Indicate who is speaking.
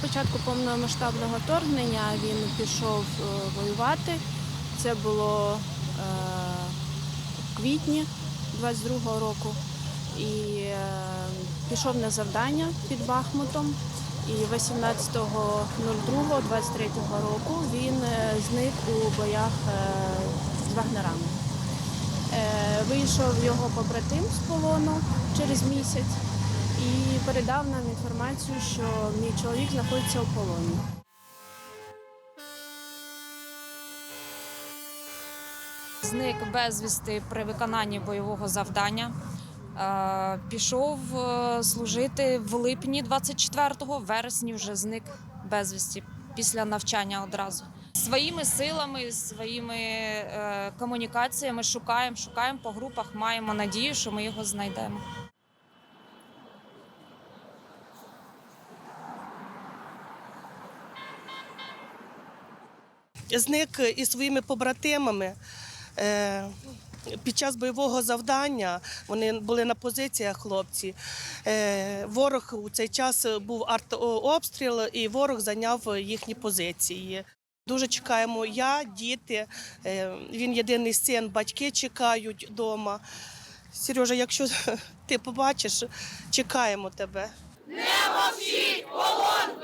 Speaker 1: початку повномасштабного вторгнення він пішов е, воювати. Це було е, в квітні 22-го року. І е, пішов на завдання під Бахмутом. І 18.02.23 року він зник у боях з вагнерами. Вийшов його побратим з полону через місяць і передав нам інформацію, що мій чоловік знаходиться у полоні.
Speaker 2: Зник безвісти при виконанні бойового завдання. Е, Пішов е, служити в липні 24-го, в вересні вже зник безвісті після навчання одразу. Своїми силами, своїми е, комунікаціями шукаємо, шукаємо по групах, маємо надію, що ми його знайдемо.
Speaker 3: Зник із своїми побратимами. Е, Під час бойового завдання вони були на позиціях хлопці. Е, Ворог у цей час був артобстріл, і ворог зайняв їхні позиції. Дуже чекаємо я, діти. Е, Він єдиний син, батьки чекають вдома. Сережа, якщо ти побачиш, чекаємо тебе.
Speaker 4: Не мовчіть, полон!